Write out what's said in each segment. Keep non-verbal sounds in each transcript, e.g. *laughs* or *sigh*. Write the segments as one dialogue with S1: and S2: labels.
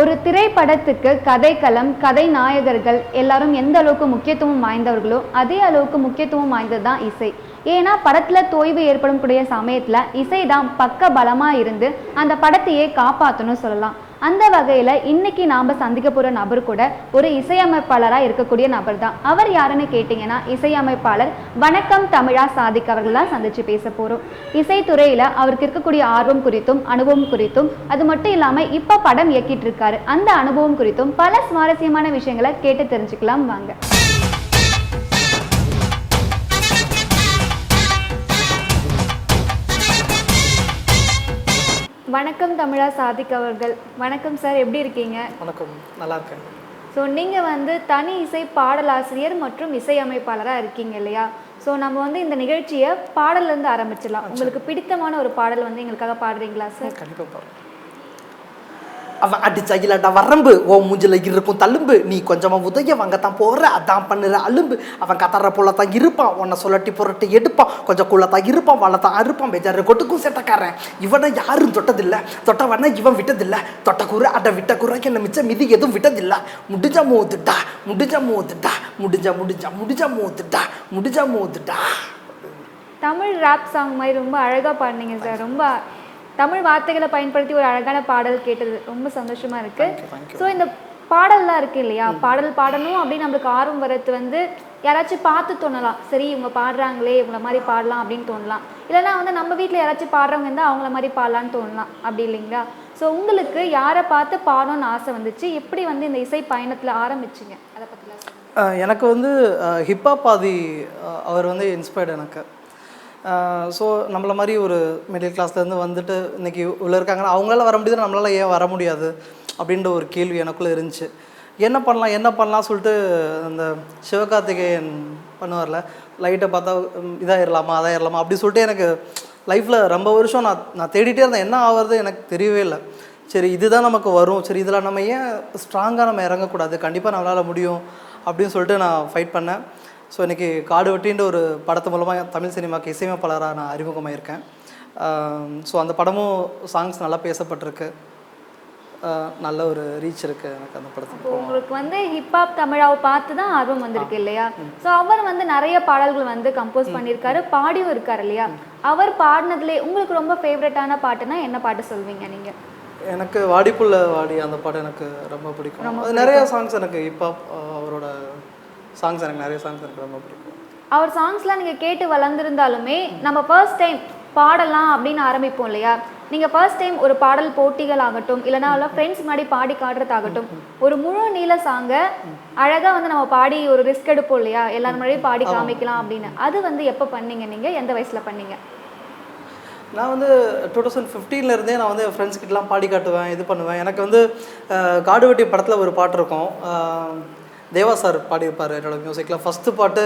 S1: ஒரு திரைப்படத்துக்கு கதைக்களம் கதை நாயகர்கள் எல்லாரும் எந்த அளவுக்கு முக்கியத்துவம் வாய்ந்தவர்களோ அதே அளவுக்கு முக்கியத்துவம் வாய்ந்தது தான் இசை. ஏன்னா படத்தில் தோய்வு ஏற்படும் கூடிய இசை தான் பக்க பலமாக இருந்து அந்த படத்தையே காப்பாற்றணும் சொல்லலாம். அந்த வகையில் இன்னைக்கு நாம் சந்திக்க போகிற நபர் கூட ஒரு இசையமைப்பாளராக இருக்கக்கூடிய நபர் தான் அவர் யாருன்னு கேட்டிங்கன்னா இசையமைப்பாளர் வணக்கம் தமிழா சாதிக் அவர்கள் தான் சந்திச்சு பேச போகிறோம் இசைத்துறையில் அவருக்கு இருக்கக்கூடிய ஆர்வம் குறித்தும் அனுபவம் குறித்தும் அது மட்டும் இல்லாமல் இப்போ படம் இயக்கிட்டு இருக்காரு. அந்த அனுபவம் குறித்தும் பல சுவாரஸ்யமான விஷயங்களை கேட்டு தெரிஞ்சுக்கலாம் வாங்க. வணக்கம் தமிழா சாதிக் அவர்கள். வணக்கம் சார் எப்படி இருக்கீங்க?
S2: வணக்கம் நல்லா இருக்கேன்.
S1: ஸோ நீங்கள் வந்து தனி இசை பாடலாசிரியர் மற்றும் இசையமைப்பாளராக இருக்கீங்க இல்லையா? ஸோ நம்ம வந்து இந்த நிகழ்ச்சியை பாடல்லேருந்து ஆரம்பிச்சிடலாம். உங்களுக்கு பிடித்தமான ஒரு பாடல் வந்து எங்களுக்காக பாடுறீங்களா சார்?
S2: கண்டிப்பாக அவன் அடிச்ச இல்லடா வரம்பு. ஓ மூஞ்சில இருக்கும் தழும்பு. நீ கொஞ்சமாக உதய வாங்க தான் போற. அதான் பண்ணுற அலும்பு. அவன் கத்தற போல தான் இருப்பான். உன்னை சொல்லட்டி புரட்டி எடுப்பான். கொஞ்சம் குள்ள தான் இருப்பான். வளத்தான் தான் அறுப்பான். பெஜாரு கொட்டுக்கும் செட்டக்காரன். இவனை யாரும் தொட்டதில்ல. தொட்டவன இவன் விட்டதில்லை. தொட்ட அட விட்ட குறைக்கு என்ன மிச்சம் மிதி எதுவும் விட்டதில்லை. முடிஞ்ச மோதுடா. முடிஞ்ச மோதுடா. முடிஞ்ச முடிஞ்ச முடிஞ்ச மோதுடா. முடிஞ்ச மோதுடா.
S1: தமிழ் ரேப் சாங் மாதிரி ரொம்ப அழகாக பாடினீங்க சார் ரொம்ப தமிழ் வார்த்தைகளை பயன்படுத்தி ஒரு அழகான பாடல் கேட்டது. ரொம்ப சந்தோஷமா இருக்கு.
S2: Thank you, thank you.
S1: So இந்த பாடல்லாம் இருக்கு இல்லையா? பாடல் பாடணும் அப்படின்னு நம்மளுக்கு ஆர்வம் வரது வந்து யாராச்சும் பார்த்து தோணலாம். சரி இவங்க பாடுறாங்களே இவங்கள மாதிரி பாடலாம் அப்படின்னு தோணலாம். இல்லைன்னா வந்து நம்ம வீட்டில் யாராச்சும் பாடுறவங்க இருந்தால் அவங்கள மாதிரி பாடலான்னு தோணலாம். அப்படி இல்லைங்களா? ஸோ உங்களுக்கு யாரை பார்த்து பாடணும்னு ஆசை வந்துச்சு? எப்படி வந்து இந்த இசை பயணத்தில் ஆரம்பிச்சிங்க? அதை பற்றிலாம்
S2: எனக்கு வந்து ஹிப்ஹாப் அஹ் அவர் வந்து இன்ஸ்பயர்டு எனக்கு. ஸோ நம்மள மாதிரி ஒரு மிடில் கிளாஸ்லேருந்து வந்துட்டு இன்றைக்கி உள்ளே இருக்காங்கன்னா அவங்களால வர முடியுது நம்மளால ஏன் வர முடியாது? அப்படின்ற ஒரு கேள்வி எனக்குள்ளே இருந்துச்சு. என்ன பண்ணலாம் என்ன பண்ணலாம் சொல்லிட்டு அந்த சிவகார்த்திகேயன் பண்ணுவார்ல லைட்டை பார்த்தா இதாகிடலாமா அதாகிடலாமா அப்படி சொல்லிட்டு எனக்கு லைஃப்பில் ரொம்ப வருஷம் நான் நான் தேடிட்டே இருந்தேன். என்ன ஆகுறது எனக்கு தெரியவே இல்லை. சரி இதுதான் நமக்கு வரும். சரி இதில் நம்ம ஏன் ஸ்ட்ராங்காக நம்ம இறங்கக்கூடாது? கண்டிப்பாக நம்மளால் முடியும் அப்படின்னு சொல்லிட்டு நான் ஃபைட் பண்ணேன். ஸோ இன்றைக்கி காடு வெட்டின்ற ஒரு படத்து மூலமாக தமிழ் சினிமாக்கு இசையமைப்பாளராக நான் அறிமுகமாயிருக்கேன். ஸோ அந்த படமும் சாங்ஸ் நல்லா பேசப்பட்டிருக்கு. நல்ல ஒரு ரீச் இருக்குது எனக்கு அந்த படத்துக்கு
S1: உங்களுக்கு வந்து ஹிப்ஹாப் தமிழாவை பார்த்து தான் ஆர்வம் வந்திருக்கு இல்லையா? ஸோ அவர் வந்து நிறைய பாடல்கள் வந்து கம்போஸ் பண்ணியிருக்காரு பாடியும் இருக்காரு இல்லையா? அவர் பாடினதுலே உங்களுக்கு ரொம்ப ஃபேவரட்டான பாட்டுனா என்ன பாட்டு சொல்வீங்க நீங்க?
S2: எனக்கு வாடிப்புள்ள வாடி அந்த படம் எனக்கு ரொம்ப பிடிக்கும். நிறைய சாங்ஸ் எனக்கு இப்போ அவரோட சாங்ஸ் எனக்கு நிறைய சாங்ஸ் எனக்கு ரொம்ப பிடிக்கும்.
S1: அவர் சாங்ஸ்லாம் நீங்க கேட்டு வளர்ந்துருந்தாலுமே நம்ம ஃபர்ஸ்ட் டைம் பாடலாம் அப்படின்னு ஆரம்பிப்போம் இல்லையா? நீங்க ஃபர்ஸ்ட் டைம் ஒரு பாடல் போட்டிகள் ஆகட்டும் இல்லைனா ஃப்ரெண்ட்ஸ் முன்னாடி பாடி காட்டுறதாகட்டும் ஒரு முழு நீள சாங்கை அழகா வந்து நம்ம பாடி ஒரு ரிஸ்க் எடுப்போம் இல்லையா? எல்லாரும் முன்னாடியும் பாடி காமிக்கலாம் அப்படின்னு. அது வந்து எப்போ பண்ணீங்க நீங்க? எந்த வயசுல பண்ணீங்க?
S2: நான் வந்து டூ தௌசண்ட் ஃபிஃப்டீன்லேருந்தே நான் வந்து என் ஃப்ரெண்ட்ஸ் கிட்டலாம் பாடி காட்டுவேன் இது பண்ணுவேன். எனக்கு வந்து அஹ், காடு வெட்டி படத்தில் ஒரு பாட்டு இருக்கும். தேவா சார் பாடியிருப்பார் என்னோடய மியூசிக்கில் ஃபஸ்ட்டு பாட்டு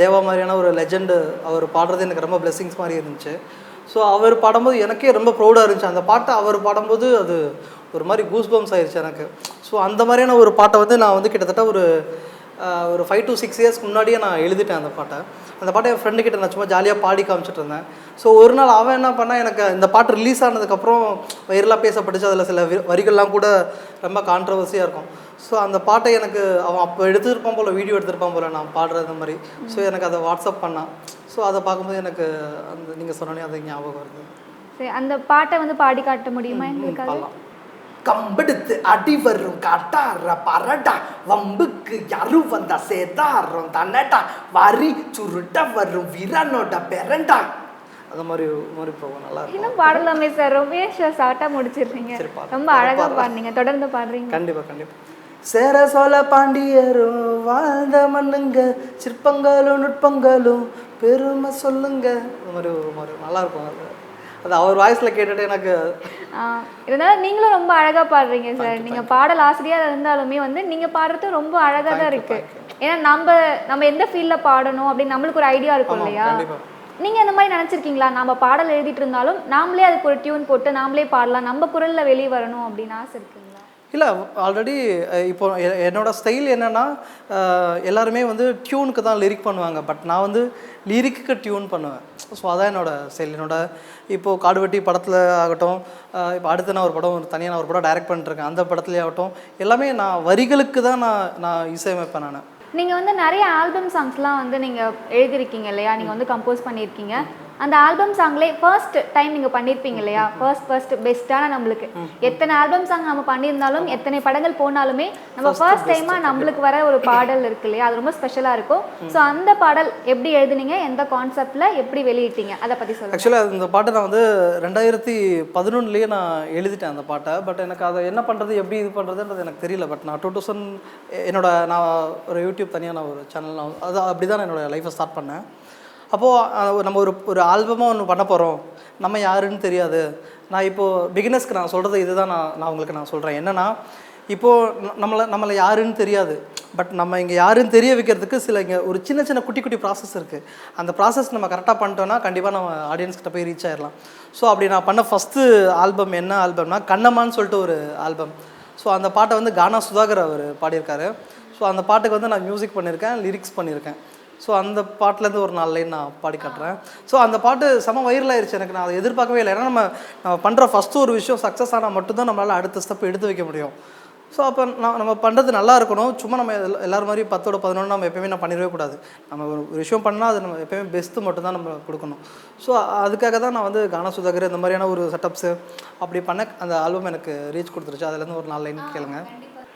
S2: தேவா மாதிரியான ஒரு லெஜெண்டு அவர் பாடுறது எனக்கு ரொம்ப பிளெஸ்ஸிங்ஸ் மாதிரி இருந்துச்சு. ஸோ அவர் பாடும்போது எனக்கே ரொம்ப ப்ரௌடாக இருந்துச்சு. அந்த பாட்டை அவர் பாடும்போது அது ஒரு மாதிரி கூஸ் பம்ஸ் ஆயிடுச்சு எனக்கு. ஸோ அந்த மாதிரியான ஒரு பாட்டை வந்து நான் வந்து கிட்டத்தட்ட ஒரு ஒரு ஃபைவ் டு சிக்ஸ் இயர்ஸ்க்கு முன்னாடியே நான் எழுதிட்டேன் அந்த பாட்டை. அந்த பாட்டை என் ஃப்ரெண்டு கிட்ட நான் சும்மா ஜாலியாக பாடி காமிச்சிட்டு இருந்தேன். ஸோ ஒரு நாள் அவன் என்ன பண்ணா எனக்கு இந்த பாட்டு ரிலீஸ் ஆனதுக்கப்புறம் வைரலாக பேசப்பட்டுச்சு. அதில் சில வரிகள்லாம் கூட ரொம்ப கான்ட்ரவர்சியாக இருக்கும். ஸோ அந்த பாட்டை எனக்கு அவன் அப்போ எடுத்துருப்பான் போல் வீடியோ எடுத்திருப்பான் போல் நான் பாடுறது மாதிரி. ஸோ எனக்கு அதை வாட்ஸ்அப் பண்ணான் ஸோ அதை பார்க்கும்போது எனக்கு அந்த நீங்கள் சொன்னோன்னே அது ஞாபகம் வருது.
S1: சரி அந்த பாட்டை வந்து பாடி காட்ட முடியுமா எங்களுக்காக?
S2: பாடலாம் கம்பெடுத்து அடி வரும் காட்டார பரடா வம்புக்கு யாரு வந்தா சேதாரம் தன்னடா வரி சுருட்ட வரும் வீரனோட பெரண்டா. அந்த மாதிரி ஒரு மாதிரி போகும் நல்லா இருக்கும்.
S1: இன்னும் பாடலாமே சார். ரொம்ப ஷார்ட்டாக முடிச்சிடுறீங்க. ரொம்ப அழகா பாடுனீங்க. தொடர்ந்து பாடுறீங்க.
S2: கண்டிப்பா கண்டிப்பா. சேர சோழ பாண்டியரும் வாழ்ந்த மண்ணுங்க சிற்பங்களும் நுட்பங்களும் பெருமை சொல்லுங்க. ஒரு மாதிரி நல்லா இருக்கும். அது அவர் வாய்ஸ்ல கேட்டுட்டு எனக்கு
S1: இருந்தாலும் நீங்களும் ரொம்ப அழகா பாடுறீங்க சார். நீங்க பாடல் ஆசிரியரா இருந்தாலுமே வந்து நீங்க பாடுறது ரொம்ப அழகா தான் இருக்கு. ஏன்னா நம்ம நம்ம எந்த ஃபீல்ட்ல பாடணும் அப்படின்னு நம்மளுக்கு ஒரு ஐடியா இருக்கும் இல்லையா. நீங்க இந்த மாதிரி நினைச்சிருக்கீங்களா? நம்ம பாடல் எழுதிட்டு இருந்தாலும் நாமளே அதுக்கு ஒரு டியூன் போட்டு நாமளே பாடலாம். நம்ம குரல்ல வெளியே வரணும் அப்படின்னு ஆசை இருக்குங்களா
S2: இல்லை ஆல்ரெடி இப்போ என்னோட ஸ்டைல் என்னென்னா எல்லாருமே வந்து டியூனுக்கு தான் லிரிக் பண்ணுவாங்க. பட் நான் வந்து லிரிக்கு டியூன் பண்ணுவேன். ஸோ அதான் என்னோட ஸ்டைல் என்னோட இப்போது காடுவெட்டி படத்தில் ஆகட்டும் இப்போ அடுத்து நான் ஒரு படம் ஒரு தனியாக நான் ஒரு படம் டைரக்ட் பண்ணிட்டுருக்கேன். அந்த படத்துலேயே ஆகட்டும் எல்லாமே நான் வரிகளுக்கு தான் நான் நான் இசையமைப்பேன் நான்.
S1: நீங்கள் வந்து நிறைய ஆல்பம் சாங்ஸ்லாம் வந்து நீங்கள் எழுதியிருக்கீங்க இல்லையா? நீங்கள் வந்து கம்போஸ் பண்ணியிருக்கீங்க. அந்த ஆல்பம் சாங்லே ஃபர்ஸ்ட் டைம் நீங்க பண்ணியிருப்பீங்க இல்லையா? ஃபர்ஸ்ட் ஃபர்ஸ்ட் பெஸ்ட்டான நம்மளுக்கு. எத்தனை ஆல்பம் சாங் நம்ம பண்ணியிருந்தாலும் எத்தனை படங்கள் போனாலுமே நம்ம ஃபர்ஸ்ட் டைமா நம்மளுக்கு வர ஒரு பாடல் இருக்கு இல்லையா? அது ரொம்ப ஸ்பெஷலா இருக்கும். ஸோ அந்த பாடல் எப்படி எழுதுனீங்க? எந்த கான்செப்ட்ல எப்படி வெளியிட்டீங்க? அதை பத்தி சொல்லுங்க.
S2: ஆக்சுவலாக இந்த பாட்டை நான் வந்து ரெண்டாயிரத்தி பதினொன்றுலேயே நான் எழுதிட்டேன் அந்த பாட்டை. பட் எனக்கு அதை என்ன பண்ணுறது எப்படி இது பண்ணுறதுன்றது எனக்கு தெரியல. பட் நான் டூ தௌசண்ட் என்னோட நான் ஒரு யூடியூப் தனியாக நான் ஒரு சேனல் நான் அது அப்படி தான் நான் என்னோட லைஃப்பை ஸ்டார்ட் பண்ணேன். அப்போது நம்ம ஒரு ஒரு ஆல்பமாக ஒன்று பண்ண போகிறோம் நம்ம யாருன்னு தெரியாது. நான் இப்போது பிகினர்ஸ்க்கு நான் சொல்கிறது இதுதான் நான் நான் உங்களுக்கு நான் சொல்கிறேன் என்னென்னா இப்போது நம்மளை நம்மளை யாருன்னு தெரியாது. பட் நம்ம இங்கே யாருன்னு தெரிய வைக்கிறதுக்கு சில இங்கே ஒரு சின்ன சின்ன குட்டி குட்டி ப்ராசஸ் இருக்குது அந்த ப்ராசஸ் நம்ம கரெக்டாக பண்ணிட்டோம்னா கண்டிப்பாக நம்ம ஆடியன்ஸ்கிட்ட போய் ரீச் ஆயிடலாம் ஸோ அப்படி நான் பண்ண ஃபஸ்ட்டு ஆல்பம் என்ன ஆல்பம்னா கண்ணம்மான்னு சொல்லிட்டு ஒரு ஆல்பம் ஸோ அந்த பாட்டை வந்து கானா சுதாகர் அவர் பாடியிருக்காரு. ஸோ அந்த பாட்டுக்கு வந்து நான் மியூசிக் பண்ணியிருக்கேன் லிரிக்ஸ் பண்ணியிருக்கேன். ஸோ அந்த பாட்டுலேருந்து ஒரு நாலு லைன் நான் பாடி காட்டுறேன். ஸோ அந்த பாட்டு செம வைரல் ஆயிருச்சு எனக்கு. நான் அதை எதிர்பார்க்கவே இல்லை. ஏன்னா நம்ம நம்ம பண்ணுற ஃபஸ்ட்டு ஒரு விஷயம் சக்ஸஸ் ஆனால் மட்டும்தான் நம்மளால் அடுத்த ஸ்டெப் எடுத்து வைக்க முடியும். ஸோ அப்போ நான் நம்ம பண்ணுறது நல்லா இருக்கணும். சும்மா நம்ம எல்லா- எல்லாரும் மாதிரி பத்தோட பதினொன்று நம்ம எப்பயுமே நான் பண்ணிடவே கூடாது. நம்ம ஒரு ஒரு விஷயம் பண்ணால் அது நம்ம எப்பயுமே பெஸ்ட்டு மட்டும் தான் நம்ம கொடுக்கணும். ஸோ அதுக்காக தான் நான் வந்து கானா சுதாகர் இந்த மாதிரியான ஒரு செட்டப்ஸு அப்படி பண்ண அந்த ஆல்பம் எனக்கு ரீச் கொடுத்துருச்சு. அதுலேருந்து ஒரு நாலு லைன் கேளுங்க.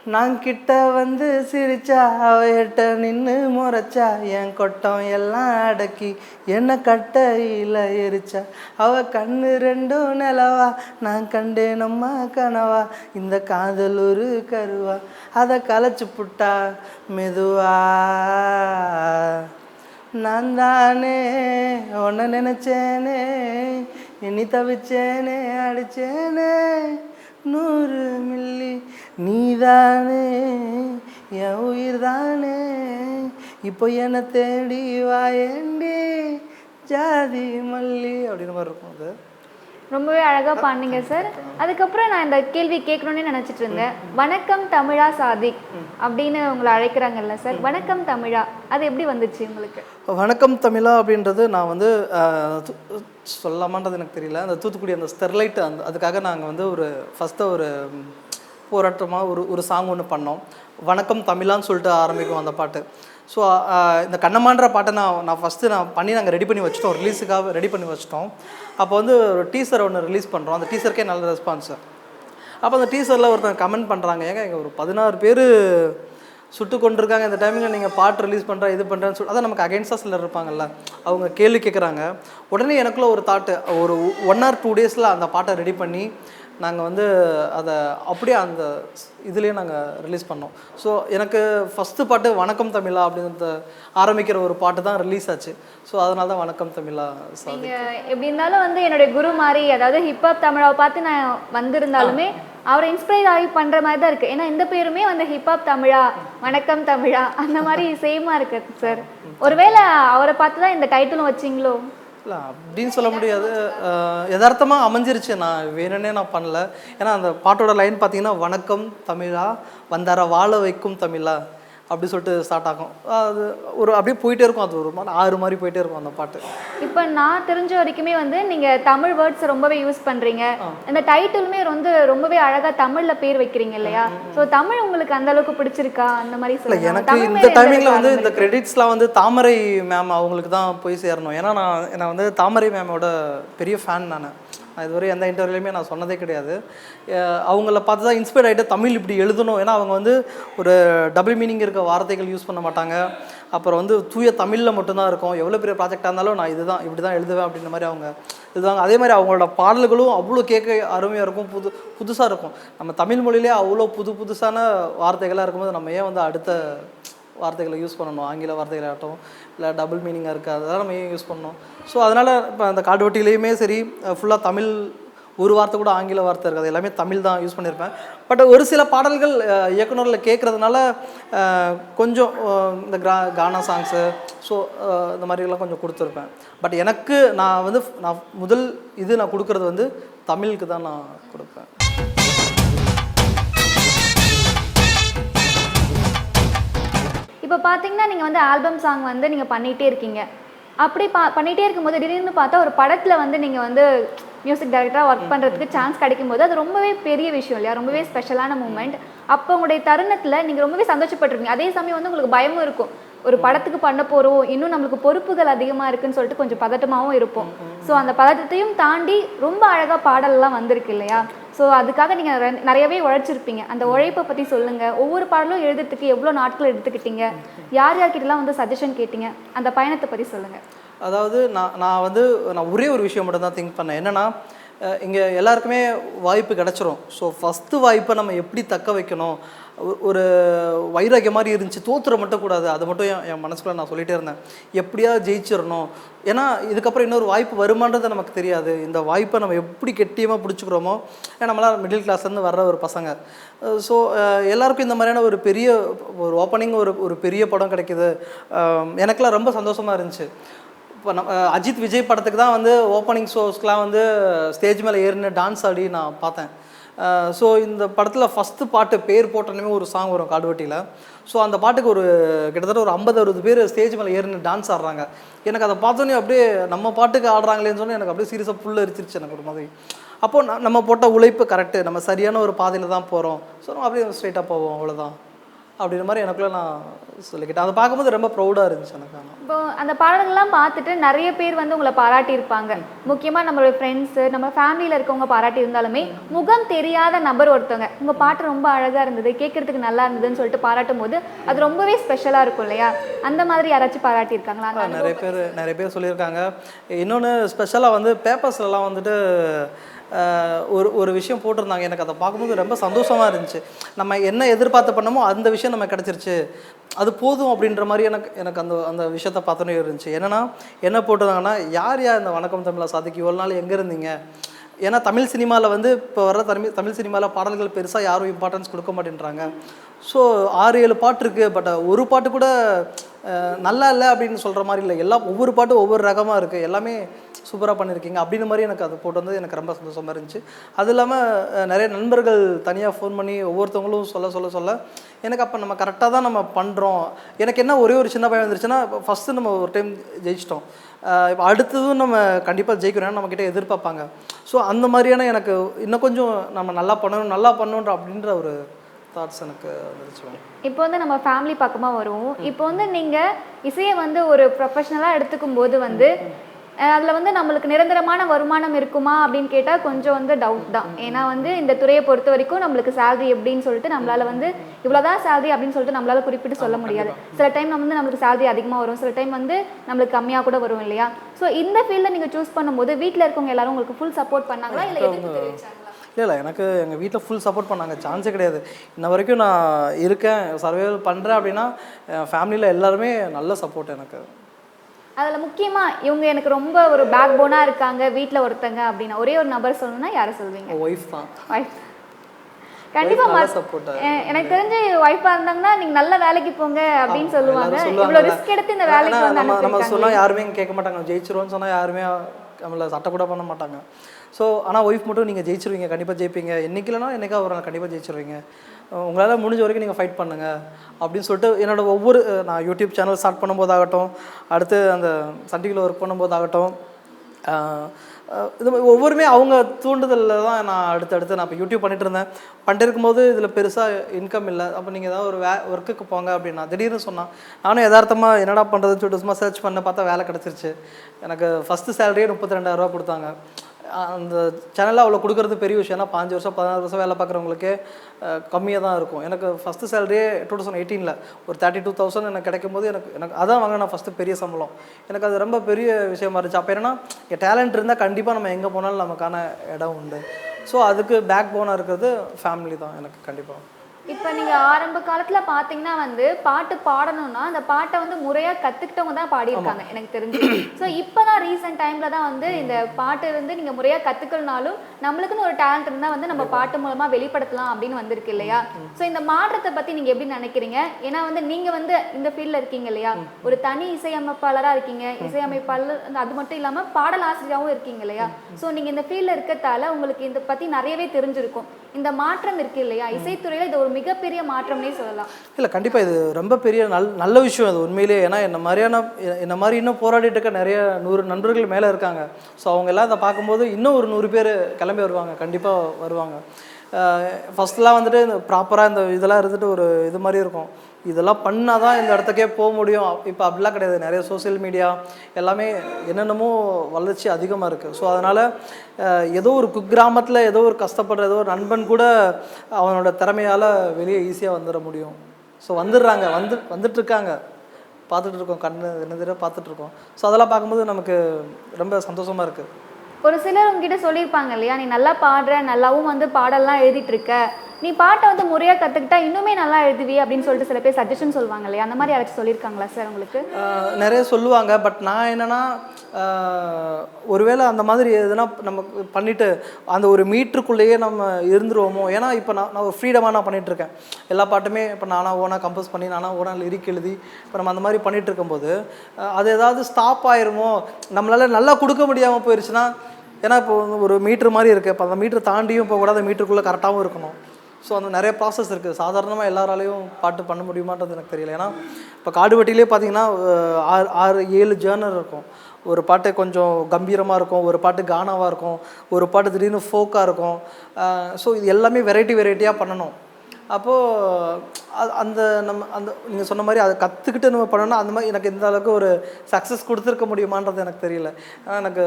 S2: நான் கிட்ட வந்து சிரிச்சா அவட்ட நின்று முறைச்சா என் கொட்டம் எல்லாம் அடக்கி என்ன கட்டையில் எரிச்சா. அவ கண்ணு ரெண்டும் நிலவா நான் கண்டேனம்மா கனவா. இந்த காதல் ஒரு கருவா அதை கலைச்சு புட்டா மெதுவா. நான் தானே உன்னை நினச்சேனே இனி தவிச்சேனே அடிச்சேனே. நூறு மில்லி நீதானே என் உயிர் தானே இப்போ என்னை தேடி வாயேண்டி ஜாதி மல்லி அப்படின்னு மாதிரி இருக்கும் அது.
S1: ரொம்பவே அழகா பாடுனீங்க சார். அதுக்கப்புறம் நான் இந்த கேள்வி கேட்கணும்னு நினைச்சிட்டு இருந்தேன். வணக்கம் தமிழா சாதிக் அப்படின்னு உங்களை அழைக்கிறாங்கல்ல சார். வணக்கம் தமிழா அது எப்படி வந்துச்சு உங்களுக்கு?
S2: வணக்கம் தமிழா அப்படின்றது நான் வந்து சொல்லாமான்றது எனக்கு தெரியல. அந்த தூத்துக்குடி அந்த ஸ்டெர்லைட் அந்த அதுக்காக நாங்கள் வந்து ஒரு ஃபஸ்ட்டு ஒரு போராட்டமாக ஒரு ஒரு சாங் ஒன்று பண்ணோம். வணக்கம் தமிழான்னு சொல்லிட்டு ஆரம்பிக்கும் அந்த பாட்டு. ஸோ இந்த கண்ணம்மான்ற பாட்டை நான் நான் ஃபஸ்ட்டு நான் பண்ணி நாங்கள் ரெடி பண்ணி வச்சிட்டோம். ரிலீஸுக்காக ரெடி பண்ணி வச்சிட்டோம். அப்போ வந்து ஒரு டீசர் ஒன்று ரிலீஸ் பண்ணுறோம் அந்த டீசருக்கே நல்ல ரெஸ்பான்ஸு அப்போ அந்த டீசரில் ஒருத்தன் கமெண்ட் பண்ணுறாங்க ஏங்க இங்கே ஒரு பதினாறு பேர் சுட்டு கொண்டிருக்காங்க. இந்த டைமில் நீங்கள் பாட்டு ரிலீஸ் பண்ணுற இது பண்ணுறேன்னு சொல்லி அதான் நமக்கு அகைன்ஸ்டாக சிலர் இருப்பாங்கல்ல. அவங்க கேள்வி கேட்குறாங்க உடனே எனக்குள்ள ஒரு தாட்டு ஒரு ஒன் ஆர் டூ டேஸில் அந்த பாட்டை ரெடி பண்ணி நாங்கள் வந்து அதை அப்படியே அந்த இதுலேயே நாங்கள் ரிலீஸ் பண்ணோம். ஸோ எனக்கு ஃபஸ்ட்டு பாட்டு வணக்கம் தமிழா அப்படின்னு ஆரம்பிக்கிற ஒரு பாட்டு தான் ரிலீஸ் ஆச்சு. ஸோ அதனால தான் வணக்கம் தமிழா
S1: எப்படி இருந்தாலும் வந்து என்னுடைய குரு மாதிரி அதாவது ஹிப்ஹாப் தமிழாவை பார்த்து நான் வந்திருந்தாலுமே அவரை இன்ஸ்பயர் ஆகி பண்ற மாதிரி தான் இருக்கு. ஏன்னா இந்த பேருமே வந்து ஹிப்ஹாப் தமிழா வணக்கம் தமிழா அந்த மாதிரி சேமா இருக்கு சார். ஒருவேளை அவரை பார்த்து தான் இந்த டைட்டிலும் வச்சிங்களோ?
S2: இல்லை அப்படின்னு சொல்ல முடியாது. யதார்த்தமாக அமைஞ்சிருச்சு. நான் வேணும்னே நான் பண்ணல. ஏன்னா அந்த பாட்டோட லைன் பார்த்தீங்கன்னா வணக்கம் தமிழா வந்தார வாழ வைக்கும் தமிழா அப்படி சொல்லிட்டு ஸ்டார்ட் ஆகும். அது ஒரு அப்படியே போயிட்டே இருக்கும். அது ஒரு மாதிரி ஆறு மாதிரி போயிட்டே இருக்கும் அந்த பாட்டு.
S1: இப்போ நான் தெரிஞ்ச வரைக்குமே வந்து நீங்க தமிழ் வேர்ட்ஸ் ரொம்பவே யூஸ் பண்றீங்க. இந்த டைட்டிலுமே வந்து ரொம்பவே அழகா தமிழ்ல பேர் வைக்கிறீங்க இல்லையா? ஸோ தமிழ் உங்களுக்கு அந்த அளவுக்கு பிடிச்சிருக்கா? அந்த மாதிரி
S2: இல்லை எனக்கு இந்த டைமிங்கில் வந்து இந்த கிரெடிட்ஸ்லாம் வந்து தாமரை மேம் அவங்களுக்கு தான் போய் சேரணும். ஏன்னா நான் நான் வந்து தாமரை மேமோட பெரிய ஃபேன் நான். இதுவரை எந்த இன்டர்வியூலையுமே நான் சொன்னதே கிடையாது. அவங்கள பார்த்து தான் இன்ஸ்பைர் ஆகிட்டு தமிழ் இப்படி எழுதணும். ஏன்னா அவங்க வந்து ஒரு டபுள் மீனிங் இருக்க வார்த்தைகள் யூஸ் பண்ண மாட்டாங்க. அப்புறம் வந்து தூய தமிழில் மட்டும்தான் இருக்கும். எவ்வளோ பெரிய ப்ராஜெக்டாக இருந்தாலும் நான் இதுதான் இப்படி தான் எழுதுவேன் அப்படின்ற மாதிரி அவங்க இதுதாங்க. அதே மாதிரி அவங்களோட பாடல்களும் அவ்வளோ கேட்க அருமையாக இருக்கும். புது புதுசாக இருக்கும். நம்ம தமிழ் மொழியிலே அவ்வளோ புது புதுசான வார்த்தைகளாக இருக்கும்போது நம்ம ஏன் வந்து அடுத்த வார்த்தைகளை யூஸ் பண்ணணும். ஆங்கில வார்த்தைகளாகட்டும் இல்லை டபுள் மீனிங்காக இருக்குது. அதெல்லாம் நம்ம ஏன் யூஸ் பண்ணணும்? ஸோ அதனால் இப்போ அந்த காடுவட்டிலையுமே சரி ஃபுல்லாக தமிழ் ஒரு வார்த்தை கூட ஆங்கில வார்த்தை இருக்காது. எல்லாமே தமிழ் தான் யூஸ் பண்ணியிருப்பேன். பட் ஒரு சில பாடல்கள் இயக்குநரில் இயக்குனரில் கேட்குறதுனால கொஞ்சம் இந்த கிரா கானா சாங்ஸு ஸோ இந்த மாதிரிலாம் கொஞ்சம் கொடுத்துருப்பேன். பட் எனக்கு நான் வந்து நான் முதல் இது நான் கொடுக்குறது வந்து தமிழுக்கு தான் நான் கொடுப்பேன்.
S1: இப்போ பார்த்தீங்கன்னா நீங்கள் வந்து ஆல்பம் சாங் வந்து நீங்கள் பண்ணிகிட்டே இருக்கீங்க. அப்படி பா பண்ணிகிட்டே இருக்கும்போது திடீர்னு பார்த்தா ஒரு படத்தில் வந்து நீங்கள் வந்து மியூசிக் டைரக்டராக ஒர்க் பண்ணுறதுக்கு சான்ஸ் கிடைக்கும்போது அது ரொம்பவே பெரிய விஷயம் இல்லையா? ரொம்பவே ஸ்பெஷலான மூமெண்ட் அப்போ உங்களுடைய தருணத்தில் நீங்கள் ரொம்பவே சந்தோஷப்பட்டிருப்பீங்க. அதே சமயம் வந்து உங்களுக்கு பயமும் இருக்கும். ஒரு படத்துக்கு பண்ண போகிறோம் இன்னும் நம்மளுக்கு பொறுப்புகள் அதிகமாக இருக்குன்னு சொல்லிட்டு கொஞ்சம் பதட்டமாகவும் இருப்போம். ஸோ அந்த பதட்டத்தையும் தாண்டி ரொம்ப அழகாக பாடல்லாம் வந்திருக்கு இல்லையா? ஸோ அதுக்காக நீங்கள் நிறையவே உழைச்சிருப்பீங்க. அந்த உழைப்பை பற்றி சொல்லுங்கள் ஒவ்வொரு பாடலும் எழுதுறதுக்கு எவ்வளோ நாட்கள் எடுத்துக்கிட்டீங்க? யார் யார்கிட்டலாம் வந்து சஜஷன் கேட்டீங்க? அந்த பயணத்தை பற்றி சொல்லுங்கள்
S2: அதாவது நான் நான் வந்து நான் ஒரே ஒரு விஷயம் மட்டும் தான் திங்க் பண்ணேன். என்னென்னா இங்கே எல்லாருக்குமே வாய்ப்பு கிடச்சிரும். ஸோ ஃபஸ்ட்டு வாய்ப்பை நம்ம எப்படி தக்க வைக்கணும்? ஒரு வைராக்கியம் மாதிரி இருந்துச்சு. தோத்துற மட்டும் கூடாது. அதை மட்டும் என் என் மனசுக்குள்ள நான் சொல்லிட்டே இருந்தேன். எப்படியாவது ஜெயிச்சிடணும்? ஏன்னா இதுக்கப்புறம் இன்னொரு வாய்ப்பு வருமானது நமக்கு தெரியாது. இந்த வாய்ப்பை நம்ம எப்படி கெட்டியமாக பிடிச்சிக்கிறோமோ ஏன்னா நம்மளாம் மிடில் கிளாஸ்லேருந்து வர்ற ஒரு பசங்க. ஸோ எல்லாருக்கும் இந்த மாதிரியான ஒரு பெரிய ஒரு ஓப்பனிங் ஒரு ஒரு பெரிய படம் கிடைக்கிது. எனக்கெல்லாம் ரொம்ப சந்தோஷமாக இருந்துச்சு. இப்போ நம்ம அஜித் விஜய் படத்துக்கு தான் வந்து ஓப்பனிங் ஷோஸ்க்குலாம் வந்து ஸ்டேஜ் மேலே ஏறின டான்ஸ் ஆடி நான் பார்த்தேன். ஸோ இந்த படத்தில் ஃபஸ்ட்டு பாட்டு பேர் போட்டோன்னே ஒரு சாங் வரும் காடுவட்டியில் ஸோ அந்த பாட்டுக்கு ஒரு கிட்டத்தட்ட ஒரு ஐம்பது அறுபது பேர் ஸ்டேஜ் மேலே ஏறின டான்ஸ் ஆடுறாங்க. எனக்கு அதை பார்த்தோன்னே அப்படியே நம்ம பாட்டுக்கு ஆடுறாங்களேன்னு சொன்னே எனக்கு அப்படியே சீரியஸாக புல் அரிச்சிருச்சு எனக்கு ஒரு மாதிரி. அப்போது நம்ம போட்ட உழைப்பு கரெக்டு நம்ம சரியான ஒரு பாதையில் தான் போகிறோம் ஸோ நம்ம அப்படியே ஸ்ட்ரைட்டாக போவோம் அவ்வளோதான் அப்படின்ற மாதிரி எனக்குள்ள நான் சொல்லிக்கிட்டேன். அதை பார்க்கும்போது ரொம்ப ப்ரௌடாக இருந்துச்சு எனக்கு ஆனால்
S1: இப்போ அந்த பாடல்கள்லாம் பார்த்துட்டு நிறைய பேர் வந்து உங்களை பாராட்டியிருப்பாங்க. முக்கியமாக நம்மளுடைய ஃப்ரெண்ட்ஸு நம்ம ஃபேமிலியில் இருக்கவங்க பாராட்டி இருந்தாலுமே முகம் தெரியாத நபர் ஒருத்தவங்க. உங்கள் பாட்டு ரொம்ப அழகாக இருந்தது கேட்கறதுக்கு நல்லா இருந்ததுன்னு சொல்லிட்டு பாராட்டும் போது அது ரொம்பவே ஸ்பெஷலாக இருக்கும் இல்லையா? அந்த மாதிரி யாராச்சும் பாராட்டியிருக்காங்களா?
S2: நிறைய பேர் நிறைய பேர் சொல்லியிருக்காங்க. இன்னொன்று ஸ்பெஷலாக வந்து பேப்பர்ஸ்லலாம் வந்துட்டு ஒரு ஒரு விஷயம் போட்டிருந்தாங்க. எனக்கு அதை பார்க்கும்போது ரொம்ப சந்தோஷமாக இருந்துச்சு. நம்ம என்ன எதிர்பார்த்து பண்ணமோ அந்த விஷயம் நம்ம கிடச்சிருச்சு. அது போதும் அப்படின்ற மாதிரி எனக்கு எனக்கு அந்த அந்த விஷயத்த பார்த்தோன்னே இருந்துச்சு. என்னன்னா என்ன போட்டிருந்தாங்கன்னா யார் யார் இந்த வணக்கம் தமிழை சாதிக்கு இவ்வளோ நாள் எங்கே இருந்தீங்க? ஏன்னா தமிழ் சினிமாவில் வந்து இப்போ வர தமிழ் தமிழ் சினிமாவில் பாடல்கள் பெருசாக யாரும் இம்பார்ட்டன்ஸ் கொடுக்க மாட்டேன்றாங்க. ஸோ ஆறு ஏழு பாட்டு இருக்குது பட் ஒரு பாட்டு கூட நல்லா இல்லை அப்படின்னு சொல்கிற மாதிரி இல்லை. எல்லா ஒவ்வொரு பாட்டும் ஒவ்வொரு ரகமாக இருக்குது எல்லாமே சூப்பராக பண்ணியிருக்கீங்க அப்படின்னு மாதிரி எனக்கு அது போட்டு வந்து எனக்கு ரொம்ப சந்தோஷமாக இருந்துச்சு. அது இல்லாமல் நிறைய நண்பர்கள் தனியாக ஃபோன் பண்ணி ஒவ்வொருத்தவங்களும் சொல்ல சொல்ல சொல்ல எனக்கு அப்போ நம்ம கரெக்டாக தான் நம்ம பண்ணுறோம் எனக்கு என்ன ஒரே ஒரு சின்ன பயம் வந்துருச்சுன்னா ஃபஸ்ட்டு நம்ம ஒரு டைம் ஜெயிச்சிட்டோம். இப்போ அடுத்ததும் நம்ம கண்டிப்பாக ஜெயிக்கணும் நம்மக்கிட்ட எதிர்பார்ப்பாங்க. ஸோ அந்த மாதிரியான எனக்கு இன்னும் கொஞ்சம் நம்ம நல்லா பண்ணணும் நல்லா பண்ணணுன்ற அப்படின்ற ஒரு தாட்ஸ் எனக்கு வந்துருச்சு
S1: இப்போ வந்து நம்ம ஃபேமிலி பக்கமாக வருவோம் இப்போ வந்து நீங்கள் இசையை வந்து ஒரு ப்ரொஃபஷனலாக எடுத்துக்கும் போது வந்து அதில் வந்து நம்மளுக்கு நிரந்தரமான வருமானம் இருக்குமா அப்படின்னு கேட்டால் கொஞ்சம் வந்து டவுட் தான். ஏன்னா வந்து இந்த துறையை பொறுத்த வரைக்கும் நம்மளுக்கு salary எப்படின்னு சொல்லிட்டு நம்மளால வந்து இவ்வளோதான் salary அப்படின்னு சொல்லிட்டு நம்மளால குறிப்பிட்டு சொல்ல முடியாது. சில டைம் நம்ம வந்து நம்மளுக்கு salary அதிகமாக வரும். சில டைம் வந்து நம்மளுக்கு கம்மியாக கூட வரும் இல்லையா? ஸோ இந்த ஃபீல்டில் நீங்கள் சூஸ் பண்ணும்போது வீட்டில் இருக்கவங்க எல்லாரும் உங்களுக்கு ஃபுல் சப்போர்ட் பண்ணாங்களா? இல்லை எதிர்ப்பு தெரிவிச்சாங்களா?
S2: இல்லை இல்லை எனக்கு எங்கள் வீட்டில் ஃபுல் சப்போர்ட் பண்ணாங்க. சான்ஸே கிடையாது. இன்ன வரைக்கும் நான் இருக்கேன். சர்வைவல் பண்ணுறேன் அப்படின்னா ஃபேமிலியில் எல்லாருமே நல்ல சப்போர்ட் எனக்கு.
S1: அதில் முக்கியமாக இவங்க எனக்கு ரொம்ப ஒரு பேக் போனாக இருக்காங்க வீட்டில் ஒருத்தங்க அப்படின்னா. ஒரே ஒரு நபர் சொல்லணும்னா யாரை சொல்வீங்க?
S2: ஒய்ஃப் தான்.
S1: ஒய்ஃப் கண்டிப்பா
S2: நல்ல
S1: மத்-
S2: support ஆ
S1: எ- எனக்கு தெரிஞ்சு ஒய்ஃபா இருந்தாங்கன்னா நீங்க நல்ல வேலைக்கு போங்க அப்படின்னு சொல்லுவாங்க. இவ்வளவு. ரிஸ்க் எடுத்து இந்த வேலைக்கு வந்து
S2: நம்ம சொன்னால் யாருமே கேட்க மாட்டாங்க. ஜெயிச்சிருவோம்னு சொன்னால் யாருமே நம்மளை சட்டை கூட பண்ண மாட்டாங்க. ஸோ ஆனால் ஒய்ஃப் மட்டும் நீங்கள் ஜெயிச்சிருவீங்க கண்டிப்பாக ஜெயிப்பீங்க. என்னைக்கு இல்லைனா என்னைக்கா ஒரு நாள் கண்டிப்பாக ஜெயிச்சிருவீங்க. உங்களால் முடிஞ்ச வரைக்கும் நீங்கள் ஃபைட் பண்ணுங்கள் அப்படின்னு சொல்லிட்டு என்னோடய ஒவ்வொரு நான் யூடியூப் சேனல் ஸ்டார்ட் பண்ணும்போதாகட்டும் அடுத்து அந்த சண்டிகில் ஒர்க் பண்ணும்போதாகட்டும் இது மாதிரி ஒவ்வொருமே அவங்க தூண்டுதலில் தான் நான் அடுத்தடுத்து நான் இப்போ யூடியூப் பண்ணிட்டு இருந்தேன். பண்ணிட்டு இருக்கும்போது இதில் பெருசாக இன்கம் இல்லை. அப்போ நீங்கள் ஏதாவது ஒரு வே ஒர்க்குக்கு போங்க அப்படின்னா திடீர்னு சொன்னான் நானும் யதார்த்தமாக என்னடா பண்ணுறதுன்னு சொல்லிட்டு சும்மா சர்ச் பண்ண பார்த்தா வேலை கிடச்சிருச்சு. எனக்கு ஃபஸ்ட்டு சேலரியே முப்பத்தி ரெண்டாயிரரூவா கொடுத்தாங்க. அந்த சேனலில் அவ்வளோ கொடுக்குறது பெரிய விஷயம் ஏன்னா பாஞ்சு வருஷம் பதினாறு வருஷம் வேலை பார்க்குறவங்களுக்கே கம்மியாக தான் இருக்கும். எனக்கு ஃபஸ்ட்டு சேலரியே டூ தௌசண்ட் எயிட்டீனில் ஒரு தேர்ட்டி டூ தௌசண்ட் எனக்கு கிடைக்கும் போது எனக்கு எனக்கு அதான் வாங்கின ஃபஸ்ட்டு பெரிய சம்பளம். எனக்கு அது ரொம்ப பெரிய விஷயமா இருந்துச்சு. அப்போ என்னன்னா என் டேலண்ட் இருந்தால் கண்டிப்பாக நம்ம எங்கே போனாலும் நமக்கான இடம் உண்டு. ஸோ அதுக்கு பேக் போனாக இருக்கிறது ஃபேமிலி தான் எனக்கு கண்டிப்பாக
S1: இப்போ நீங்க ஆரம்ப காலத்துல பாத்தீங்கன்னா வந்து பாட்டு பாடணும்னா அந்த பாட்டை வந்து முறையா கத்துக்கிட்டவங்க தான் பாடியிருக்காங்க எனக்கு தெரிஞ்சு. ஸோ இப்போதான் ரீசெண்ட் டைம்ல தான் வந்து இந்த பாட்டு வந்து நீங்க முறையா கத்துக்கலனாலும் நம்மளுக்குன்னு ஒரு டேலண்ட் இருந்தா வந்து நம்ம பாட்டு மூலமா வெளிப்படுத்தலாம் அப்படின்னு வந்திருக்கு இல்லையா? ஸோ இந்த மாற்றத்தை பத்தி நீங்க எப்படி நினைக்கிறீங்க? ஏன்னா வந்து நீங்க வந்து இந்த ஃபீல்ட்ல இருக்கீங்க இல்லையா? ஒரு தனி இசையமைப்பாளரா இருக்கீங்க. இசையமைப்பாளர் அது மட்டும் இல்லாம பாடல் ஆசிரியராகவும் இருக்கீங்க இல்லையா? ஸோ நீங்க இந்த ஃபீல்ட்ல இருக்கத்தால உங்களுக்கு இதை பத்தி நிறையவே தெரிஞ்சிருக்கும். இந்த மாற்றம் இருக்கு இல்லையா? இசைத்துறையில இது ஒரு மிகப்பெரிய மாற்றம்னே சொல்லலாம்.
S2: இல்லை கண்டிப்பாக இது ரொம்ப பெரிய நல் நல்ல விஷயம் அது உண்மையிலேயே. ஏன்னா என்ன மாதிரியான என்ன மாதிரி இன்னும் போராடிட்டு இருக்க நிறைய நூறு நண்பர்கள் மேலே இருக்காங்க. ஸோ அவங்க எல்லாம் இதை பார்க்கும்போது இன்னும் ஒரு நூறு பேர் கிளம்பி வருவாங்க. கண்டிப்பாக வருவாங்க. ஃபஸ்ட்லாம் வந்துட்டு இந்த ப்ராப்பராக இந்த இதெல்லாம் இருந்துட்டு ஒரு இது மாதிரி இருக்கும். இதெல்லாம் பண்ணால் தான் இந்த இடத்துக்கே போக முடியும். இப்போ அப்படிலாம் கிடையாது. நிறைய சோஷியல் மீடியா எல்லாமே என்னென்னமோ வளர்ச்சி அதிகமாக இருக்குது ஸோ அதனால் ஏதோ ஒரு குக்கிராமத்தில் ஏதோ ஒரு கஷ்டப்படுற ஏதோ ஒரு நண்பன் கூட அவனோட திறமையால் வெளியே ஈஸியாக வந்துட முடியும். ஸோ வந்துடுறாங்க. வந்து வந்துட்டுருக்காங்க. பார்த்துட்ருக்கோம் கண்ணு என்னதிர பார்த்துட்ருக்கோம் ஸோ அதெல்லாம் பார்க்கும்போது நமக்கு ரொம்ப சந்தோஷமாக இருக்குது
S1: ஒரு சிலர் உங்ககிட்ட சொல்லியிருப்பாங்க இல்லையா? நீ நல்லா பாடுற நல்லாவும் வந்து பாடல்லாம் எழுதிட்டு இருக்க நீ பாட்டை வந்து முறையாக கற்றுக்கிட்டா இன்னுமே நல்லா எழுதுவி அப்படின்னு சொல்லிட்டு சில பேர் சஜஷன் சொல்லுவாங்க இல்லையா அந்த மாதிரி யாராச்சும் சொல்லியிருக்காங்களா சார் உங்களுக்கு?
S2: நிறைய சொல்லுவாங்க. பட் நான் என்னென்னா ஒருவேளை அந்த மாதிரி எதுனா நம்ம பண்ணிவிட்டு அந்த ஒரு மீட்டருக்குள்ளேயே நம்ம இருந்துருவோமோ? ஏன்னா இப்போ நான் நான் ஒரு ஃப்ரீடமாக நான் பண்ணிட்டு இருக்கேன் எல்லா பாட்டுமே இப்போ நானாக ஓனாக கம்போஸ் பண்ணி நானாக ஓனாக லிரிக் எழுதி இப்போ நம்ம அந்த மாதிரி பண்ணிகிட்டு இருக்கும்போது அது ஏதாவது ஸ்டாப் ஆயிருமோ? நம்மளால் நல்லா கொடுக்க முடியாமல் போயிடுச்சுன்னா ஏன்னா இப்போ வந்து ஒரு மீட்ரு மாதிரி இருக்குது இப்போ அந்த மீட்ரு தாண்டியும் போகக்கூடாது. மீட்டருக்குள்ளே கரெக்டாகவும் இருக்கணும். ஸோ அந்த நிறைய ப்ராசஸ் இருக்குது சாதாரணமாக எல்லாராலையும் பாட்டு பண்ண முடியுமான்றது எனக்கு தெரியல. ஏன்னா இப்போ காடுவெட்டிலே பார்த்தீங்கன்னா ஆறு ஆறு ஏழு ஜேர்னர் இருக்கும். ஒரு பாட்டு கொஞ்சம் கம்பீரமாக இருக்கும் ஒரு பாட்டு கானாவாக இருக்கும் ஒரு பாட்டு திடீர்னு ஃபோக்காக இருக்கும். ஸோ இது எல்லாமே வெரைட்டி வெரைட்டியாக பண்ணணும். அப்போது அந்த நம்ம அந்த நீங்கள் சொன்ன மாதிரி அதை கற்றுக்கிட்டு நம்ம பண்ணணும்னா அந்த மாதிரி எனக்கு இந்த அளவுக்கு ஒரு சக்ஸஸ் கொடுத்துருக்க முடியுமான்றது எனக்கு தெரியல. ஏன்னா எனக்கு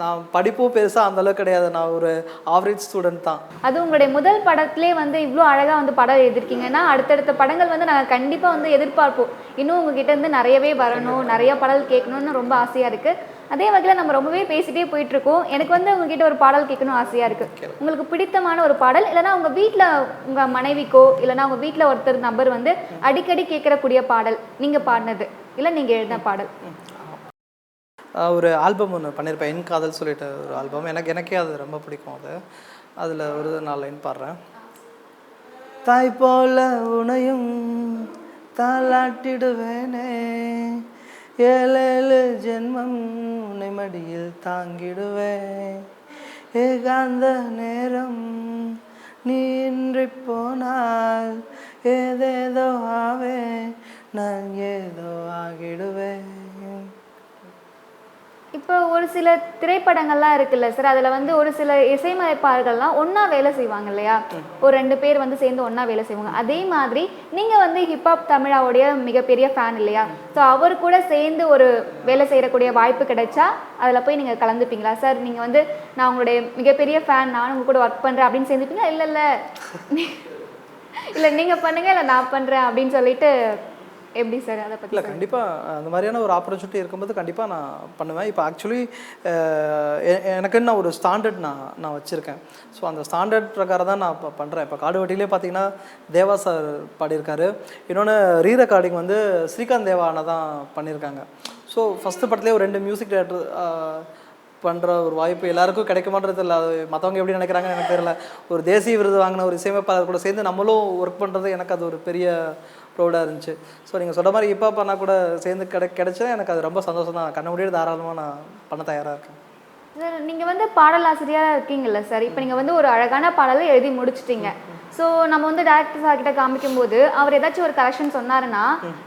S2: நான் படிப்பும் பெருசாக அந்த அளவுக்கு கிடையாது. நான் ஒரு ஆவரேஜ் ஸ்டூடெண்ட் தான்.
S1: அது உங்களுடைய முதல் படத்திலே வந்து இவ்வளோ அழகாக வந்து படம் எழுதிருக்கீங்கன்னா அடுத்தடுத்த படங்கள் வந்து நாங்கள் கண்டிப்பாக வந்து எதிர்பார்ப்போம். இன்னும் உங்ககிட்ட இருந்து நிறையவே வரணும் நிறைய பாடல் கேட்கணும்னு ரொம்ப ஆசையாக இருக்குது அதே வகையில் நம்ம ரொம்பவே பேசிட்டே போயிட்டு இருக்கோம் எனக்கு வந்து உங்ககிட்ட ஒரு பாடல் கேட்கணும் ஆசையாக இருக்குது உங்களுக்கு பிடித்தமான ஒரு பாடல் இல்லைன்னா உங்கள் வீட்டில் உங்கள் மனைவிக்கோ இல்லைன்னா உங்கள் வீட்டில் ஒருத்தர் நபர் வந்து அடிக்கடி கேட்கறக்கூடிய பாடல் நீங்கள் பாடினது இல்லை நீங்கள் எழுதின பாடல்?
S2: ஒரு ஆல்பம் ஒன்று பண்ணியிருப்பேன் என் காதல் சொல்லிட்டு ஒரு ஆல்பம். எனக்கு எனக்கே அது ரொம்ப பிடிக்கும் அது. அதில் ஒரு நாலு லைன் பாடுறேன். தாய் போல உனையும் தாளாட்டிடுவேனே. ஏழேழு ஜென்மம் உன்னை மடியில் தாங்கிடுவேன். ஏகாந்த நேரம் நீ இன்றி போனால் ஏதேதோ ஆவே நான் ஏதோ ஆகிடுவேன்.
S1: இப்போ ஒரு சில திரைப்படங்கள்லாம் இருக்குல்ல சார் அதில் வந்து ஒரு சில இசையமைப்பாளர்கள்லாம் ஒன்றா வேலை செய்வாங்க இல்லையா? ஒரு ரெண்டு பேர் வந்து சேர்ந்து ஒன்றா வேலை செய்வாங்க. அதே மாதிரி நீங்கள் வந்து ஹிப்ஹாப் தமிழாவுடைய மிகப்பெரிய ஃபேன் இல்லையா? ஸோ அவர் கூட சேர்ந்து ஒரு வேலை செய்யக்கூடிய வாய்ப்பு கிடைச்சா அதில் போய் நீங்கள் கலந்துப்பீங்களா? சார் நீங்கள் வந்து நான் உங்களுடைய மிகப்பெரிய ஃபேன் நான் உங்க கூட ஒர்க் பண்ணுறேன் அப்படின்னு சேர்ந்துப்பீங்களா? இல்லை இல்லை. *laughs* இல்லை நீங்கள் பண்ணுங்கள் இல்லை நான் பண்ணுறேன் அப்படின்னு சொல்லிட்டு எப்படி சார் அதை பற்றி
S2: இல்லை கண்டிப்பாக அந்த மாதிரியான ஒரு ஆப்பர்ச்சுனிட்டி இருக்கும்போது கண்டிப்பாக நான் பண்ணுவேன். இப்போ ஆக்சுவலி எனக்குன்னு நான் ஒரு ஸ்டாண்டர்ட் நான் நான் வச்சுருக்கேன். ஸோ அந்த ஸ்டாண்டர்ட் பிரகாரம் தான் நான் இப்போ பண்ணுறேன் இப்போ காடுவட்டிலே பார்த்தீங்கன்னா தேவா சார் பாடியிருக்காரு. இன்னொன்று ரீ ரெக்கார்டிங் வந்து ஸ்ரீகாந்த் தேவா அண்ணா தான் பண்ணியிருக்காங்க. ஸோ ஃபஸ்ட்டு படத்துலேயே ஒரு ரெண்டு மியூசிக் டேரக்டர் பண்ணுற ஒரு வாய்ப்பு எல்லாருக்கும் கிடைக்குமான்றது இல்லை. அது மற்றவங்க எப்படி நினைக்கிறாங்கன்னு எனக்கு தெரியல. ஒரு தேசிய விருது வாங்கின ஒரு இசையமைப்பாளர் கூட சேர்ந்து நம்மளும் ஒர்க் பண்ணுறது எனக்கு அது ஒரு பெரிய ப்ரௌடாக இருந்துச்சு. ஸோ நீங்கள் சொல்கிற மாதிரி இப்போ பண்ணால் கூட சேர்ந்து கிடை கிடைச்சா எனக்கு அது ரொம்ப சந்தோஷம் தான். கண்ண முடியாது தாராளமாக நான் பண்ண தயாராக இருக்கேன்.
S1: சார் நீங்கள் வந்து பாடல் ஆசிரியராக இருக்கீங்கல்ல சார் இப்போ நீங்கள் வந்து ஒரு அழகான பாடலை எழுதி முடிச்சிட்டீங்க. ஸோ நம்ம வந்து டேரக்டர் சார் கிட்ட காமிக்கும்போது அவர் ஏதாச்சும் ஒரு கரெக்ஷன் சொன்னாருன்னா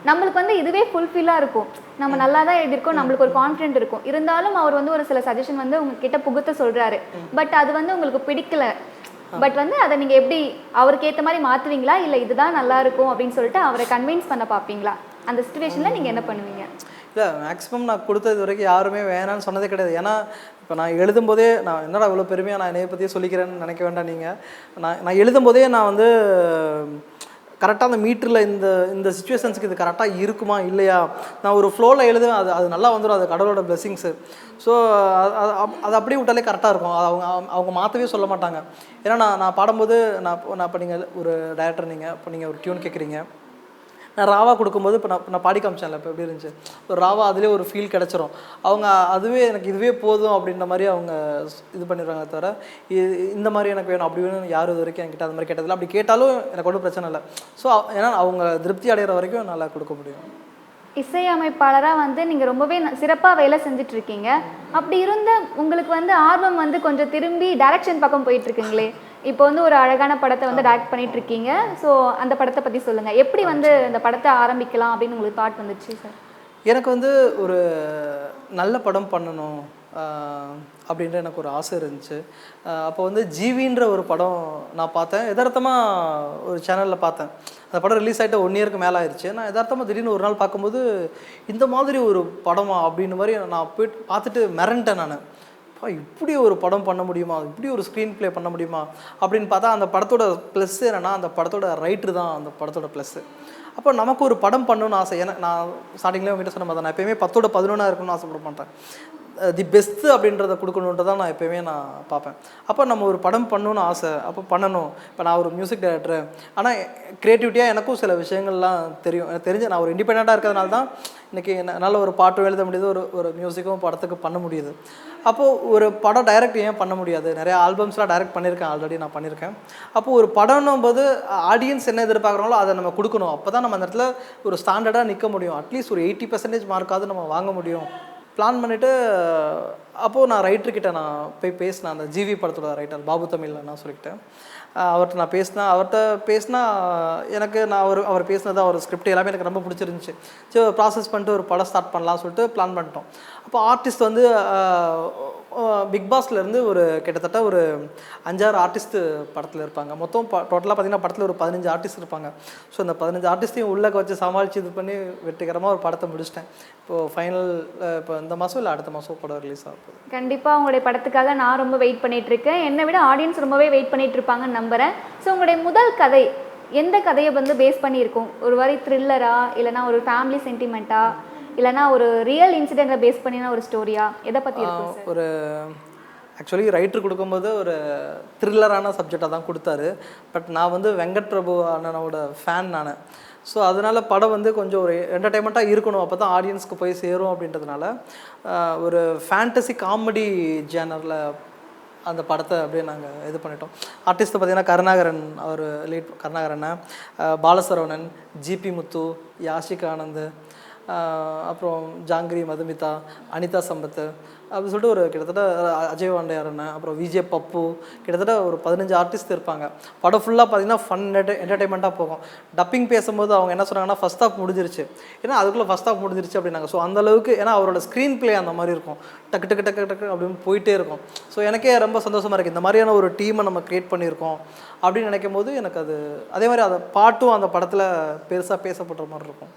S1: நம்மளுக்கு வந்து இதுவே ஃபுல்ஃபில்லாக இருக்கும். நம்ம நல்லா தான் எழுதியிருக்கோம் நம்மளுக்கு ஒரு கான்ஃபிடென்ட் இருக்கும். இருந்தாலும் அவர் வந்து ஒரு சில சஜஷன் வந்து உங்ககிட்ட புகுத்த சொல்கிறாரு பட் அது வந்து உங்களுக்கு பிடிக்கல. பட் வந்து அதை நீங்கள் எப்படி அவருக்கு ஏற்ற மாதிரி மாற்றுவீங்களா இல்லை இதுதான் நல்லா இருக்கும் அப்படின்னு சொல்லிட்டு அவரை கன்வின்ஸ் பண்ண பார்ப்பீங்களா? அந்த சுச்சுவேஷனில் நீங்கள் என்ன பண்ணுவீங்க?
S2: இல்லை மேக்ஸிமம் நான் கொடுத்தது வரைக்கும் யாருமே வேணாம்னு சொன்னதே கிடையாது. ஏன்னா இப்போ நான் எழுதும்போதே நான் என்னடா இவ்வளோ பெருமையாக நான் என்னைய பற்றியே சொல்லிக்கிறேன்னு நினைக்க வேண்டாம் நீங்கள் நான் நான் எழுதும்போதே நான் வந்து கரெக்டாக அந்த மீட்டரில் இந்த இந்த சுச்சுவேஷன்ஸுக்கு இது கரெக்டாக இருக்குமா இல்லையா? நான் ஒரு ஃப்ளோவில் எழுதுவேன் அது அது நல்லா வந்துடும் அது கடவுளோட பிளெஸிங்ஸு ஸோ அது அப்படியே விட்டாலே கரெக்டாக இருக்கும். அது அவங்க அவங்க மாற்றவே சொல்ல மாட்டாங்க. ஏன்னா நான் நான் பாடும்போது நான் நான் இப்போ நீங்கள் ஒரு டைரக்டர் நீங்கள் இப்போ நீங்கள் ஒரு டியூன் கேட்குறீங்க நான் ராவா கொடுக்கும்போது இப்போ நான் நான் பாடி காமிச்சேன்ல இப்போ எப்படி இருந்துச்சு? ஒரு ராவா அதுலேயே ஒரு ஃபீல் கிடச்சிரும். அவங்க அதுவே எனக்கு இதுவே போதும் அப்படின்ற மாதிரி அவங்க இது பண்ணிடுறாங்க தவிர இது இந்த மாதிரி எனக்கு வேணும் அப்படி வேணும் யார் இது வரைக்கும் என்கிட்ட அந்த மாதிரி கேட்டதில்லை. அப்படி கேட்டாலும் எனக்கு ஒன்றும் பிரச்சனை இல்லை. ஸோ ஏன்னா அவங்க திருப்தி அடைகிற வரைக்கும் நல்லா கொடுக்க முடியும்.
S1: இசையமைப்பாளராக வந்து நீங்கள் ரொம்பவே சிறப்பாக வேலை செஞ்சுட்டு இருக்கீங்க அப்படி இருந்த உங்களுக்கு வந்து ஆர்வம் வந்து கொஞ்சம் திரும்பி டைரக்ஷன் பக்கம் போயிட்டு இருக்கீங்களே இப்போ வந்து ஒரு அழகான படத்தை வந்து டைரக்ட் பண்ணிட்டு இருக்கீங்க ஸோ அந்த படத்தை பத்தி சொல்லுங்க. எப்படி வந்து அந்த படத்தை ஆரம்பிக்கலாம் அப்படின்னு உங்களுக்கு தாட் வந்துச்சு சார்
S2: எனக்கு வந்து ஒரு நல்ல படம் பண்ணணும் அப்படின்ற எனக்கு ஒரு ஆசை இருந்துச்சு. அப்போ வந்து ஜீவின்ற ஒரு படம் நான் பார்த்தேன். யதார்த்தமாக ஒரு சேனலில் பார்த்தேன். அந்த படம் ரிலீஸ் ஆகிட்டு ஒன் இயருக்கு மேலே ஆயிடுச்சு நான் யதார்த்தமாக திடீர்னு ஒரு நாள் பார்க்கும்போது இந்த மாதிரி ஒரு படமா அப்படின்னு மாதிரி நான் போயிட்டு பார்த்துட்டு மிரண்டேன் நான். இப்படி ஒரு படம் பண்ண முடியுமா? இப்படி ஒரு ஸ்க்ரீன் ப்ளே பண்ண முடியுமா? அப்படின்னு பார்த்தா அந்த படத்தோட ப்ளஸ் என்னன்னா அந்த படத்தோட ரைட்ரு தான் அந்த படத்தோட ப்ளஸ்ஸு அப்போ நமக்கு ஒரு படம் பண்ணணும்னு ஆசை. ஏன்னா நான் ஸ்டார்டிங்லேயே உங்ககிட்ட சொன்ன மாதிரி நான் எப்பயுமே பத்தோட பதினொன்றா இருக்கணும்னு ஆசைப்பட மாட்டேன் தி பெஸ்ட்டு அப்படின்றத கொடுக்கணுன்ட்டு தான் நான் எப்போயுமே நான் பார்ப்பேன். அப்போ நம்ம ஒரு படம் பண்ணணும்னு ஆசை. அப்போ பண்ணணும். இப்போ நான் ஒரு மியூசிக் டைரக்டரு ஆனால் க்ரியேட்டிவிட்டியாக எனக்கும் சில விஷயங்கள்லாம் தெரியும். எனக்கு தெரிஞ்சு நான் ஒரு இண்டிபெண்ட்டாக இருக்கிறதுனால தான் இன்றைக்கி நல்ல ஒரு பாட்டும் எழுத முடியுது. ஒரு ஒரு மியூசிக்கும் படத்துக்கு பண்ண முடியுது. அப்போது ஒரு படம் டைரக்ட் ஏன் பண்ண முடியாது? நிறைய ஆல்பம்ஸ்லாம் டைரக்ட் பண்ணியிருக்கேன். ஆல்ரெடி நான் பண்ணியிருக்கேன். அப்போது ஒரு படம்னும் போது ஆடியன்ஸ் என்ன எதிர்பார்க்குறாங்களோ அதை நம்ம கொடுக்கணும். அப்போ தான் நம்ம அந்த இடத்துல ஒரு ஸ்டாண்டர்டாக நிற்க முடியும். அட்லீஸ்ட் ஒரு எயிட்டி பர்சன்டேஜ் மார்க்காவது நம்ம வாங்க முடியும். பிளான் பண்ணிவிட்டு அப்போது நான் ரைட்டர்கிட்ட நான் போய் பேசினேன். அந்த ஜிவி படத்தோட ரைட்டர் பாபு தமிழில் நான் சொல்லிக்கிட்டேன் அவர்கிட்ட நான் பேசினேன். அவர்கிட்ட பேசினா எனக்கு நான் அவர் அவர் பேசினது அவர் ஸ்கிரிப்ட் எல்லாமே எனக்கு ரொம்ப பிடிச்சிருந்துச்சி. சரி ப்ராசஸ் பண்ணிட்டு ஒரு படம் ஸ்டார்ட் பண்ணலாம் சொல்லிட்டு பிளான் பண்ணிட்டோம். அப்போ ஆர்டிஸ்ட் வந்து பிக் பாஸ்லேருந்து ஒரு கிட்டத்தட்ட ஒரு அஞ்சாறு ஆர்டிஸ்ட்டு படத்தில் இருப்பாங்க. மொத்தம் டோட்டலாக பார்த்தீங்கன்னா படத்தில் ஒரு பதினஞ்சு ஆர்டிஸ்ட் இருப்பாங்க. ஸோ அந்த பதினஞ்சு ஆர்டிஸ்ட்டையும் உள்ளே வச்சு சமாளித்து இது பண்ணி வெற்றிகரமாக ஒரு படத்தை முடிச்சிட்டேன். இப்போது ஃபைனல் இப்போ இந்த மாதம் இல்லை அடுத்த மாதம் படம் ரிலீஸ் ஆகும்
S1: கண்டிப்பாக உங்களுடைய படத்துக்காக நான் ரொம்ப வெயிட் பண்ணிகிட்ருக்கேன் இருக்கேன். என்னை விட ஆடியன்ஸ் ரொம்பவே வெயிட் பண்ணிகிட்ருப்பாங்கன்னு இருப்பாங்கன்னு ஸோ உங்களுடைய முதல் கதை எந்த கதையை வந்து பேஸ் பண்ணியிருக்கோம்? ஒரு மாதிரி த்ரில்லரா இல்லைனா ஒரு ஃபேமிலி சென்டிமெண்ட்டா இல்லைனா ஒரு ரியல் இன்சிடென்ட்டை பேஸ் பண்ணின ஒரு ஸ்டோரியா எதை சார்
S2: ஒரு ஆக்சுவலி ரைட்டர் கொடுக்கும்போது ஒரு த்ரில்லரான சப்ஜெக்டாக தான் கொடுத்தாரு. பட் நான் வந்து வெங்கட் பிரபு அண்ணனோட ஃபேன் நான். ஸோ அதனால படம் வந்து கொஞ்சம் ஒரு என்டர்டைன்மெண்ட்டாக இருக்கணும். அப்போ தான் ஆடியன்ஸ்க்கு போய் சேரும் அப்படின்றதுனால ஒரு ஃபேண்டசி காமெடி ஜேனரில் அந்த படத்தை அப்படியே நாங்கள் இது பண்ணிட்டோம். ஆர்டிஸ்ட்டை பார்த்தீங்கன்னா கருணாகரன் அவர் லீட் கருணாகரன் பாலசரவணன் ஜிபி முத்து யாஷிக் ஆனந்த் அப்புறம் ஜாங்கிரி மதுமிதா அனிதா சம்பத் அப்படி சொல்லிட்டு ஒரு கிட்டத்தட்ட அஜய் வாண்டையார் அண்ணன் அப்புறம் விஜய் பப்பு கிட்டத்தட்ட ஒரு பதினஞ்சு ஆர்டிஸ்ட் இருப்பாங்க. படம் ஃபுல்லாக பார்த்தீங்கன்னா ஃபன் என்டர்டைன்மெண்ட்டாக போகும். டப்பிங் பேசும்போது அவங்க என்ன சொன்னாங்கன்னா ஃபஸ்ட் ஆஃப் முடிஞ்சிருச்சு. ஏன்னா அதுக்குள்ளே ஃபஸ்ட் ஆஃப் முடிஞ்சிருச்சு அப்படின்னாங்க. ஸோ அந்தளவுக்கு ஏன்னா அவரோட ஸ்க்ரீன் பிளே அந்த மாதிரி இருக்கும். டக்கு டக்கு டக்கு டக்கு அப்படின்னு போயிட்டே இருக்கும். ஸோ எனக்கே ரொம்ப சந்தோஷமாக இருக்குது இந்த மாதிரியான ஒரு டீமை நம்ம க்ரியேட் பண்ணியிருக்கோம் அப்படின்னு நினைக்கும் போது எனக்கு அது அதே மாதிரி அந்த பாட்டும் அந்த படத்தில் பெருசாக பேசப்படுற மாதிரி இருக்கும்.